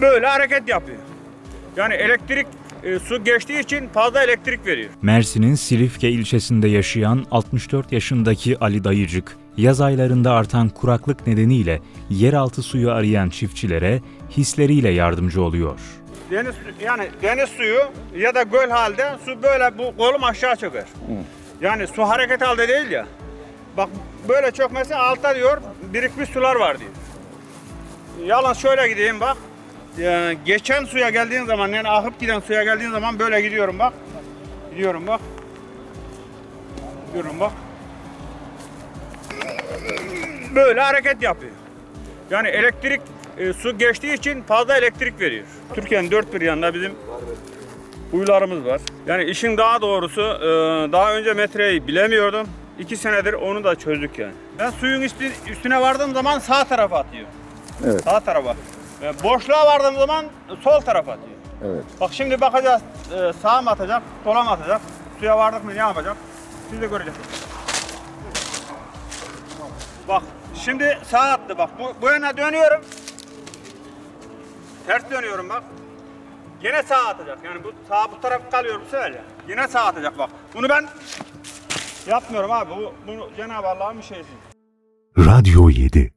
böyle hareket yapıyor. Yani elektrik e, su geçtiği için fazla elektrik veriyor. Mersin'in Silifke ilçesinde yaşayan 64 yaşındaki Ali Dayıcık, yaz aylarında artan kuraklık nedeniyle yeraltı suyu arayan çiftçilere hisleriyle yardımcı oluyor. Deniz yani deniz suyu ya da göl halde su böyle bu kolum aşağı çöker. Yani su hareket halde değil ya. Bak böyle çökmesi altta diyor birikmiş sular var diyor. Yalnız şöyle gideyim bak. Ya, geçen suya geldiğin zaman yani akıp giden suya geldiğin zaman böyle gidiyorum bak. Gidiyorum bak. Gidiyorum bak. Böyle hareket yapıyor. Yani elektrik e, su geçtiği için fazla elektrik veriyor. Türkiye'nin dört bir yanında bizim huylarımız var. Yani işin daha doğrusu e, daha önce metreyi bilemiyordum. İki senedir onu da çözdük yani. Ben suyun üstü- üstüne vardığım zaman sağ tarafa atıyor. Evet. Sağ tarafa. Ve boşluğa vardığım zaman sol tarafa atıyor. Evet. Bak şimdi bakacağız e, sağa mı atacak, sola mı atacak? Suya vardık mı ne yapacak? Siz de göreceksiniz. Bak şimdi sağa attı bak. Bu, bu yana dönüyorum. Ters dönüyorum bak. Yine sağa atacak. Yani bu sağ bu taraf kalıyor bu sefer ya. Yine sağa atacak bak. Bunu ben yapmıyorum abi. Bu, bunu Cenab-ı Allah'ın bir şeysi. Radyo 7